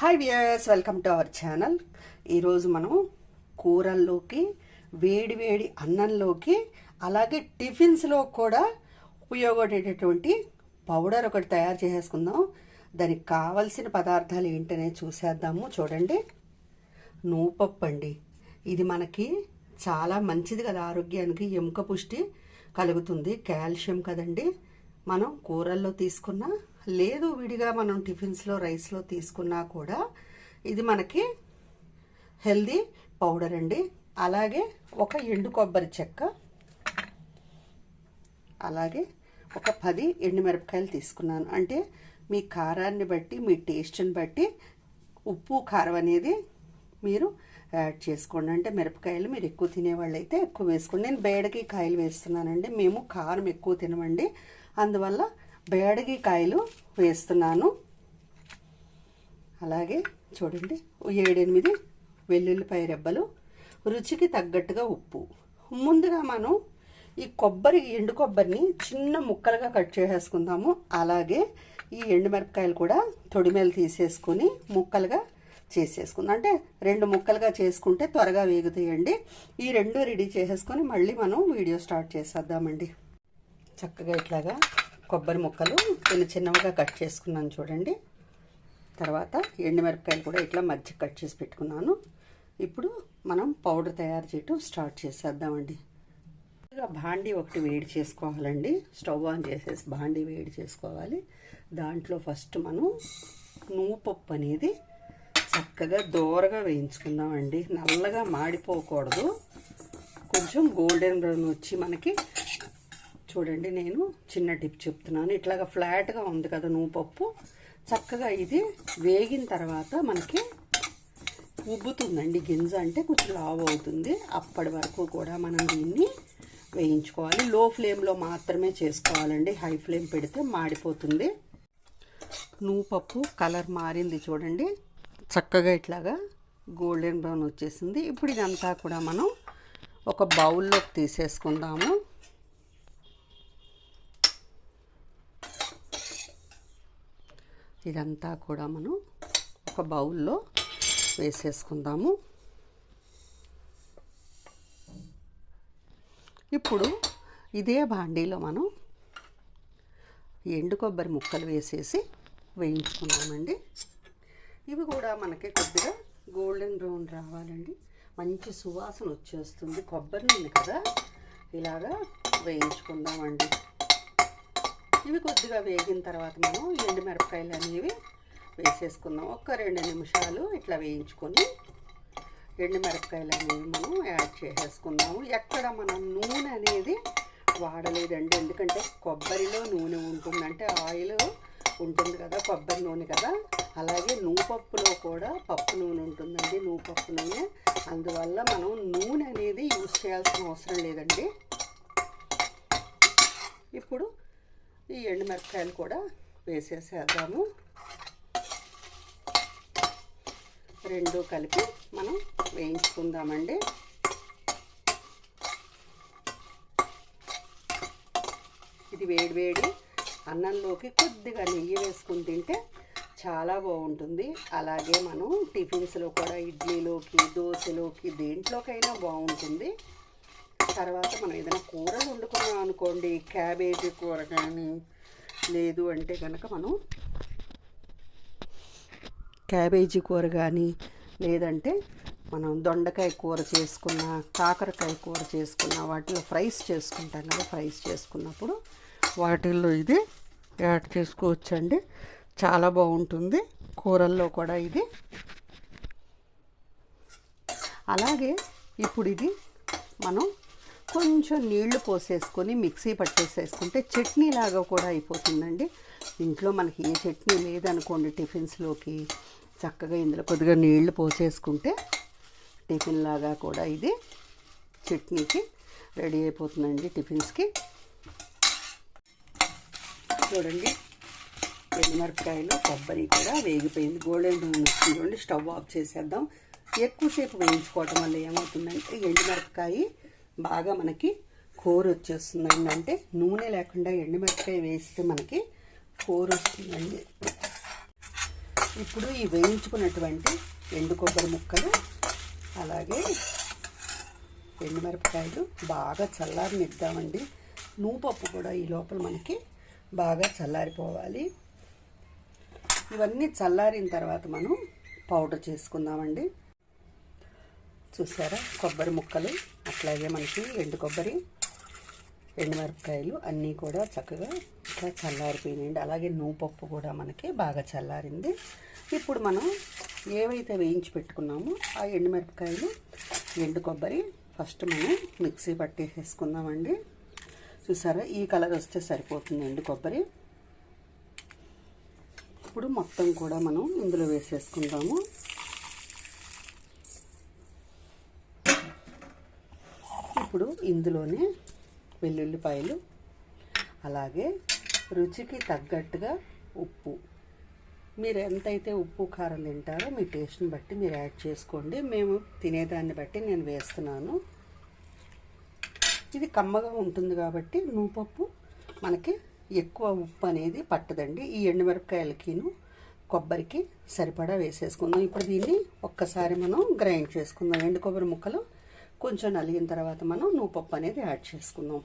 Hi viewers welcome to our channel ఈరోజు మనం కూరల్లోకి వేడి వేడి అన్నంలోకి అలాగే టిఫిన్స్లో కూడా ఉపయోగపడేటటువంటి పౌడర్ ఒకటి తయారు చేసేసుకుందాం. దానికి కావలసిన పదార్థాలు ఏంటనే చూసేద్దాము. చూడండి. నూపప్పు అండి. ఇది మనకి చాలా మంచిది కదా ఆరోగ్యానికి ఎముక పుష్టి కలుగుతుంది. కాల్షియం కదండి. మనం కూరల్లో తీసుకున్న లేదు విడిగా మనం టిఫిన్స్లో రైస్లో తీసుకున్నా కూడా ఇది మనకి హెల్దీ పౌడర్ అండి. అలాగే ఒక ఎండు కొబ్బరి చెక్క అలాగే ఒక పది ఎండుమిరపకాయలు తీసుకున్నాను. అంటే మీ కారాన్ని బట్టి మీ టేస్ట్ని బట్టి ఉప్పు కారం అనేది మీరు యాడ్ చేసుకోండి. అంటే మిరపకాయలు మీరు ఎక్కువ తినేవాళ్ళు అయితే ఎక్కువ వేసుకోండి. నేను బేడకి కాయలు వేస్తున్నానండి. మేము కారం ఎక్కువ తినమండి. అందువల్ల బేడగి కాయలు వేస్తున్నాను. అలాగే చూడండి ఏడెనిమిది వెల్లుల్లిపాయ రెబ్బలు రుచికి తగ్గట్టుగా ఉప్పు. ముందుగా మనం ఈ కొబ్బరి ఎండు కొబ్బరిని చిన్న ముక్కలుగా కట్ చేసేసుకుందాము. అలాగే ఈ ఎండుమిరపకాయలు కూడా తొడిమేలు తీసేసుకొని ముక్కలుగా చేసేసుకుందాం. అంటే రెండు ముక్కలుగా చేసుకుంటే త్వరగా వేగుతాయండి. ఈ రెండు రెడీ చేసేసుకొని మళ్ళీ మనం వీడియో స్టార్ట్ చేసేద్దామండి. చక్కగా ఇట్లాగా కొబ్బరి ముక్కలు చిన్న చిన్నవిగా కట్ చేసుకున్నాను చూడండి. తర్వాత ఎండుమిరపకాయలు కూడా ఇట్లా మధ్య కట్ చేసి పెట్టుకున్నాను. ఇప్పుడు మనం పౌడర్ తయారు చేయటం స్టార్ట్ చేసేద్దామండి. బాండీ ఒకటి వేడి చేసుకోవాలండి. స్టవ్ ఆన్ చేసేసి బాండీ వేడి చేసుకోవాలి. దాంట్లో ఫస్ట్ మనం నూపప్పు అనేది చక్కగా దూరగా వేయించుకుందామండి. నల్లగా మాడిపోకూడదు. కొంచెం గోల్డెన్ బ్రౌన్ వచ్చి మనకి చూడండి నేను చిన్న టిప్ చెప్తున్నాను. ఇట్లాగా ఫ్లాట్గా ఉంది కదా నూపప్పు. చక్కగా ఇది వేగిన తర్వాత మనకి ఉబ్బుతుందండి గింజ అంటే కొంచెం లావ్ అవుతుంది. అప్పటి వరకు కూడా మనం దీన్ని వేయించుకోవాలి. లో ఫ్లేమ్లో మాత్రమే చేసుకోవాలండి. హై ఫ్లేమ్ పెడితే మాడిపోతుంది. నూపప్పు కలర్ మారింది చూడండి. చక్కగా ఇట్లాగా గోల్డెన్ బ్రౌన్ వచ్చేసింది. ఇప్పుడు ఇదంతా కూడా మనం ఒక బౌల్లోకి తీసేసుకుందాము. ఇదంతా కూడా మనం ఒక బౌల్లో వేసేసుకుందాము. ఇప్పుడు ఇదే బాండీలో మనం ఎండు కొబ్బరి ముక్కలు వేసేసి వేయించుకుందామండి. ఇవి కూడా మనకి కొద్దిగా గోల్డెన్ బ్రౌన్ రావాలండి. మంచి సువాసన వచ్చేస్తుంది కొబ్బరి నూనె కదా. ఇలాగా వేయించుకుందామండి. ఇవి కొద్దిగా వేగిన తర్వాత మనం ఎండు మిరపకాయలు అనేవి వేసేసుకుందాం. ఒక రెండు నిమిషాలు ఇట్లా వేయించుకొని ఎండు మిరపకాయలు అనేవి మనం యాడ్ చేసేసుకుందాము. ఎక్కడ మనం నూనె అనేది వాడలేదండి. ఎందుకంటే కొబ్బరిలో నూనె ఉంటుందంటే ఆయిల్ ఉంటుంది కదా కొబ్బరి నూనె కదా. అలాగే నూపప్పులో కూడా పప్పు నూనె ఉంటుందండి నూపప్పు నూనె. అందువల్ల మనం నూనె అనేది యూజ్ చేయాల్సిన అవసరం లేదండి. ఇప్పుడు ఈ ఎండుమిరపకాయలు కూడా వేసేసేద్దాము. రెండు కలిపి మనం వేయించుకుందామండి. ఇది వేడివేడి అన్నంలోకి కొద్దిగా నెయ్యి వేసుకుని తింటే చాలా బాగుంటుంది. అలాగే మనం టిఫిన్స్లో కూడా ఇడ్లీలోకి దోశలోకి దేంట్లోకైనా బాగుంటుంది. తర్వాత మనం ఏదైనా కూరలు వండుకున్నాం అనుకోండి క్యాబేజీ కూర కానీ లేదు అంటే కనుక మనం క్యాబేజీ కూర కానీ లేదంటే మనం దొండకాయ కూర చేసుకున్న కాకరకాయ కూర చేసుకున్న వాటిలో ఫ్రైస్ చేసుకుంటాం కదా ఫ్రైస్ చేసుకున్నప్పుడు వాటిల్లో ఇది యాడ్ చేసుకోవచ్చండి. చాలా బాగుంటుంది కూరల్లో కూడా ఇది. అలాగే ఇప్పుడు ఇది మనం కొంచెం నీళ్ళు పోసేసుకొని మిక్సీ పట్టేసేసుకుంటే చట్నీ లాగా కూడా అయిపోతుందండి. ఇంట్లో మనకి ఏ చట్నీ లేదనుకోండి టిఫిన్స్లోకి చక్కగా ఇందులో కొద్దిగా నీళ్ళు పోసేసుకుంటే టిఫిన్ లాగా కూడా ఇది చట్నీకి రెడీ అయిపోతుందండి టిఫిన్స్కి. చూడండి ఎండుమిరపకాయలు కొబ్బరి కూడా వేగిపోయింది. గోల్డెన్ బ్రౌన్ వచ్చింది చూడండి స్టవ్ ఆఫ్ చేసేద్దాం. ఎక్కువసేపు వేయించుకోవటం వల్ల ఏమవుతుందంటే ఎండుమిరపకాయ బాగా మనకి కూర వచ్చేస్తుందండి అంటే నూనె లేకుండా ఎండుమిరపకాయ వేస్తే మనకి కూర వస్తుందండి ఇప్పుడు ఈ వేయించుకున్నటువంటి ఎండు కొబ్బరి ముక్కలు అలాగే ఎండుమిరపకాయలు బాగా చల్లారనిద్దామండి. నూపప్పు కూడా ఈ లోపల మనకి బాగా చల్లారిపోవాలి. ఇవన్నీ చల్లారిన తర్వాత మనం పౌడర్ చేసుకుందామండి. చూసారా? కొబ్బరి ముక్కలు అట్లాగే మనకి ఎండు కొబ్బరి ఎండుమిరపకాయలు అన్నీ కూడా చక్కగా ఇట్లా చల్లారిపోయినాయండి. అలాగే నూపప్పు కూడా మనకి బాగా చల్లారింది. ఇప్పుడు మనం ఏవైతే వేయించి పెట్టుకున్నామో ఆ ఎండుమిరపకాయలు ఎండు కొబ్బరి ఫస్ట్ మనం మిక్సీ పట్టేసేసుకుందామండి. చూసారా? ఈ కలర్ వస్తే సరిపోతుంది ఎండు కొబ్బరి. ఇప్పుడు మొత్తం కూడా మనం ఇందులో వేసేసుకుందాము. ఇప్పుడు ఇందులోనే వెల్లుల్లిపాయలు అలాగే రుచికి తగ్గట్టుగా ఉప్పు. మీరు ఎంతైతే ఉప్పు కారం తింటారో మీ టేస్ట్ని బట్టి మీరు యాడ్ చేసుకోండి. మేము తినేదాన్ని బట్టి నేను వేస్తున్నాను. ఇది కమ్మగా ఉంటుంది కాబట్టి నూపప్పు మనకి ఎక్కువ ఉప్పు అనేది పట్టదండి. ఈ ఎండుమిరపకాయలకిను కొబ్బరికి సరిపడా వేసేసుకుందాం. ఇప్పుడు దీన్ని ఒక్కసారి మనం గ్రైండ్ చేసుకుందాం. ఎండు కొబ్బరి ముక్కలు కొంచెం నలిగిన తర్వాత మనం నూపప్పు అనేది యాడ్ చేసుకుందాం.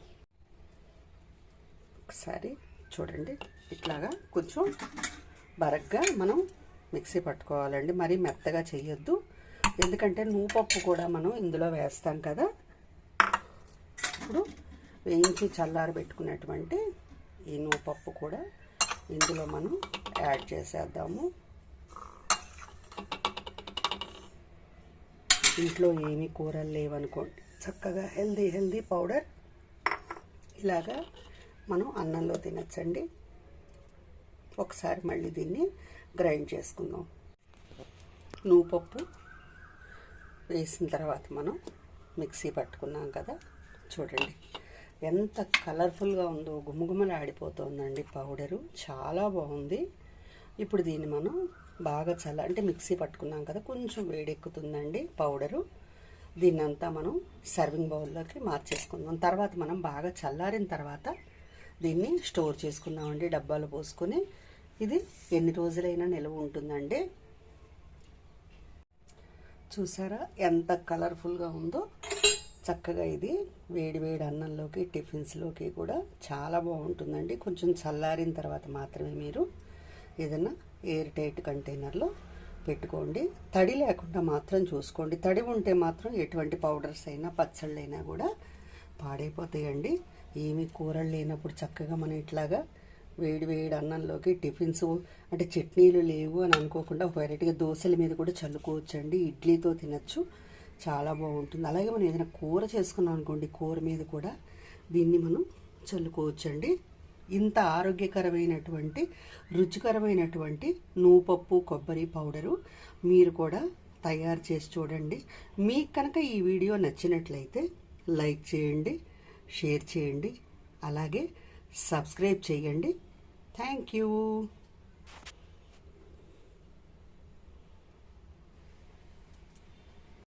ఒకసారి చూడండి ఇట్లాగా కొంచెం బరగ్గా మనం మిక్సీ పట్టుకోవాలండి. మరీ మెత్తగా చేయొద్దు ఎందుకంటే నూపప్పు కూడా మనం ఇందులో వేస్తాం కదా. ఇప్పుడు వేయించి చల్లారి పెట్టుకున్నటువంటి ఈ నూపప్పు కూడా ఇందులో మనం యాడ్ చేసేద్దాము. ఇంట్లో ఏమీ కూరలు లేవనుకోండి. చక్కగా హెల్దీ హెల్దీ పౌడర్ ఇలాగా మనం అన్నంలో తినచ్చండి. ఒకసారి మళ్ళీ దీన్ని గ్రైండ్ చేసుకుందాం. నూపప్పు వేసిన తర్వాత మనం మిక్సీ పట్టుకున్నాం కదా. చూడండి ఎంత కలర్ఫుల్గా ఉందో గుమగుమలు ఆడిపోతుందండి పౌడరు. చాలా బాగుంది. ఇప్పుడు దీన్ని మనం బాగా చల్ల అంటే మిక్సీ పట్టుకున్నాం కదా కొంచెం వేడెక్కుతుందండి పౌడరు. దీన్నంతా మనం సర్వింగ్ బౌల్లోకి మార్చేసుకుందాం. తర్వాత మనం బాగా చల్లారిన తర్వాత దీన్ని స్టోర్ చేసుకుందామండి డబ్బాలు పోసుకొని. ఇది ఎన్ని రోజులైనా నిల్వ ఉంటుందండి. చూసారా ఎంత కలర్ఫుల్గా ఉందో? చక్కగా ఇది వేడి వేడి అన్నంలోకి టిఫిన్స్లోకి కూడా చాలా బాగుంటుందండి. కొంచెం చల్లారిన తర్వాత మాత్రమే మీరు ఏదైనా ఎయిర్ టైట్ కంటైనర్లో పెట్టుకోండి. తడి లేకుండా మాత్రం చూసుకోండి. తడి ఉంటే మాత్రం ఎటువంటి పౌడర్స్ అయినా పచ్చళ్ళైనా కూడా పాడైపోతాయండి. ఏమి కూరలు లేనప్పుడు చక్కగా మనం ఇట్లాగా వేడి వేడి అన్నంలోకి టిఫిన్స్ అంటే చట్నీలు లేవు అని అనుకోకుండా వెరైటీగా దోశల మీద కూడా చల్లుకోవచ్చండి. ఇడ్లీతో తినచ్చు. చాలా బాగుంటుంది. అలాగే మనం ఏదైనా కూర చేసుకున్నాం అనుకోండి కూర మీద కూడా దీన్ని మనం చల్లుకోవచ్చండి. ఇంత ఆరోగ్యకరమైనటువంటి రుచికరమైనటువంటి నూపప్పు కొబ్బరి పౌడరు మీరు కూడా తయారు చేసి చూడండి. మీకు కనుక ఈ వీడియో నచ్చినట్లయితే లైక్ చేయండి షేర్ చేయండి అలాగే సబ్స్క్రైబ్ చేయండి. Thank you.